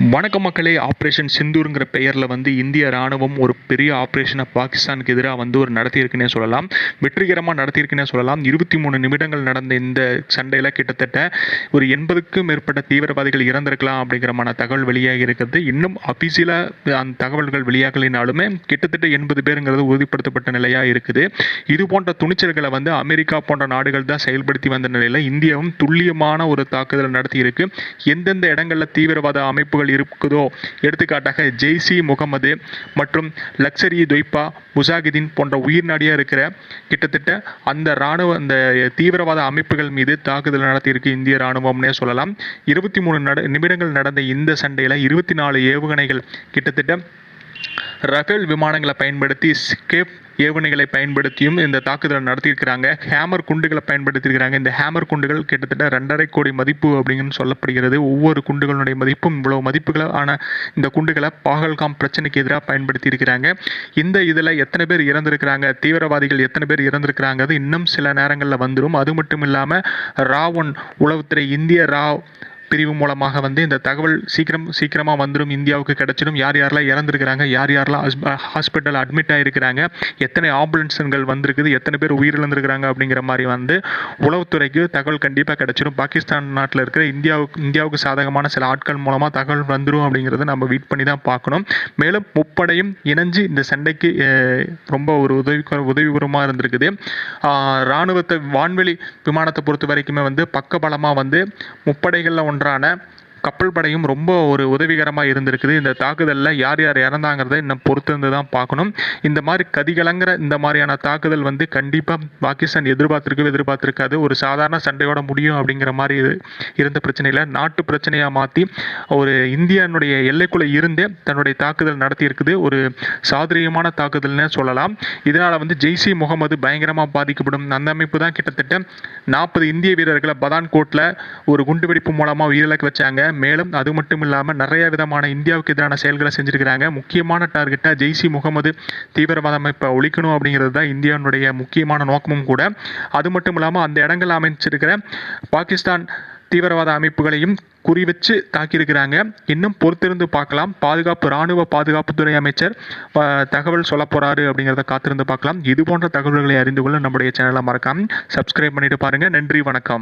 வணக்க மக்களே ஆப்ரேஷன் சிந்தூருங்கிற பெயரில் வந்து இந்திய ராணுவம் ஒரு பெரிய ஆப்ரேஷனை பாகிஸ்தானுக்கு எதிராக வந்து ஒரு நடத்தியிருக்குன்னே சொல்லலாம். வெற்றிகரமாக நடத்தியிருக்குன்னே சொல்லலாம். இருபத்தி மூணு நிமிடங்கள் நடந்த இந்த சண்டையில் கிட்டத்தட்ட ஒரு எண்பதுக்கும் மேற்பட்ட தீவிரவாதிகள் இறந்திருக்கலாம் அப்படிங்கிறமான தகவல் வெளியாகி இருக்கிறது. இன்னும் அபிசியலாக அந்த தகவல்கள் வெளியாகலினாலுமே கிட்டத்தட்ட எண்பது பேருங்கிறது உறுதிப்படுத்தப்பட்ட நிலையாக இருக்குது. இது போன்ற துணிச்சல்களை வந்து அமெரிக்கா போன்ற நாடுகள் தான் செயல்படுத்தி வந்த நிலையில் இந்தியாவும் துல்லியமான ஒரு தாக்குதல் நடத்தியிருக்கு. எந்தெந்த இடங்களில் தீவிரவாத அமைப்புகள் இருக்குதோ? எடுத்துக்காட்டாக ஜெய்சி முகமது மற்றும் லக்ஸரி தொய்பா முசாகிதீன் போன்ற உயிர் நாடியாக இருக்கிற கிட்டத்தட்ட அந்த இராணுவ அந்த தீவிரவாத அமைப்புகள் மீது தாக்குதல் நடத்தியிருக்கு இந்திய இராணுவம்னே சொல்லலாம். இருபத்தி மூணு நட நிமிடங்கள் நடந்த இந்த சண்டையில் இருபத்தி நாலு ஏவுகணைகள் கிட்டத்தட்ட ரஃபேல் விமானங்களை பயன்படுத்தி ஸ்கேப் ஏவுகணைகளை பயன்படுத்தியும் இந்த தாக்குதலை நடத்தியிருக்கிறாங்க. ஹேமர் குண்டுகளை பயன்படுத்தியிருக்கிறாங்க. இந்த ஹேமர் குண்டுகள் கிட்டத்தட்ட ரெண்டரை கோடி மதிப்பு அப்படின்னு சொல்லப்படுகிறது. ஒவ்வொரு குண்டுகளுடைய மதிப்பும் இவ்வளவு மதிப்புகளை ஆன இந்த குண்டுகளை பாகல்காம் பிரச்சனைக்கு எதிராக பயன்படுத்தி இருக்கிறாங்க இந்த இதில் எத்தனை பேர் இறந்திருக்கிறாங்க? தீவிரவாதிகள் எத்தனை பேர் இறந்திருக்கிறாங்க இன்னும் சில நேரங்களில் வந்துடும் அது மட்டும் இல்லாமல் ராவன் உளவுத்துறை இந்திய ராவ் பிரிவு மூலமாக வந்து இந்த தகவல் சீக்கிரம் சீக்கிரமாக வந்துடும் இந்தியாவுக்கு கிடச்சிடும் யார் யாரெல்லாம் இறந்துருக்கிறாங்க யார் யாரெல்லாம் ஹாஸ்பிட்டல் அட்மிட் ஆகிருக்கிறாங்க எத்தனை ஆம்புலன்ஸுகள் வந்திருக்குது எத்தனை பேர் உயிரிழந்திருக்கிறாங்க அப்படிங்கிற மாதிரி வந்து உளவுத்துறைக்கு தகவல் கண்டிப்பாக கிடைச்சிடும் பாகிஸ்தான் நாட்டில் இருக்கிற இந்தியாவுக்கு இந்தியாவுக்கு சாதகமான சில ஆட்கள் மூலமாக தகவல் வந்துடும் அப்படிங்கிறத நம்ம வெயிட் பண்ணி தான் பார்க்கணும். மேலும் முப்படையும் இணைஞ்சு இந்த சண்டைக்கு ரொம்ப ஒரு உதவி உதவிபுரமாக இருந்திருக்குது. ராணுவத்தை இராணுவத்தை வான்வெளி விமானத்தை பொறுத்த வரைக்குமே வந்து பக்கபலமாக வந்து முப்படைகளில் ஒன்றான கப்பல் படையும் ரொம்ப ஒரு உதவிகரமாக இருந்திருக்குது. இந்த தாக்குதலில் யார் யார் இறந்தாங்கிறத இன்னும் பொறுத்திருந்து தான் பார்க்கணும். இந்த மாதிரி கதிகலங்கிற இந்த மாதிரியான தாக்குதல் வந்து கண்டிப்பாக பாகிஸ்தான் எதிர்பார்த்திருக்கவே எதிர்பார்த்திருக்காது. ஒரு சாதாரண சண்டையோட முடியும் அப்படிங்கிற மாதிரி இரு- இருந்த பிரச்சனையில் நாட்டு பிரச்சனையாக மாற்றி ஒரு இந்தியானுடைய எல்லைக்குள்ளே இருந்தே தன்னுடைய தாக்குதல் நடத்தியிருக்குது. ஒரு சாதுரியமான தாக்குதல்னே சொல்லலாம். இதனால் வந்து ஜெய்சி முகமது பயங்கரமாக பாதிக்கப்படும். அந்த அமைப்பு தான் கிட்டத்தட்ட நாற்பது இந்திய வீரர்களை பதான்கோட்டில் ஒரு குண்டுவெடிப்பு மூலமாக உயிரிழக்க வச்சாங்க. மேலும் அது மட்டும் இல்லாமல் நிறைய விதமான இந்தியாவுக்கு எதிரான செயல்களை செஞ்சுருக்கிறாங்க. முக்கியமான டார்கெட்டாக ஜெய்சி முகமது தீவிரவாத அமைப்பை ஒழிக்கணும் அப்படிங்கிறது தான் இந்தியாவினுடைய முக்கியமான நோக்கமும் கூட. அது மட்டும் இல்லாமல் அந்த இடங்கள் அமைச்சிருக்கிற பாகிஸ்தான் தீவிரவாத அமைப்புகளையும் குறிவச்சு தாக்கியிருக்கிறாங்க. இன்னும் பொறுத்திருந்து பார்க்கலாம். பாதுகாப்பு இராணுவ பாதுகாப்புத்துறை அமைச்சர் தகவல் சொல்ல போகிறாரு அப்படிங்கிறத காத்திருந்து பார்க்கலாம். இது போன்ற தகவல்களை அறிந்து கொள்ள நம்முடைய சேனலை மறக்காமல் சப்ஸ்கிரைப் பண்ணிட்டு பாருங்கள் நன்றி வணக்கம்.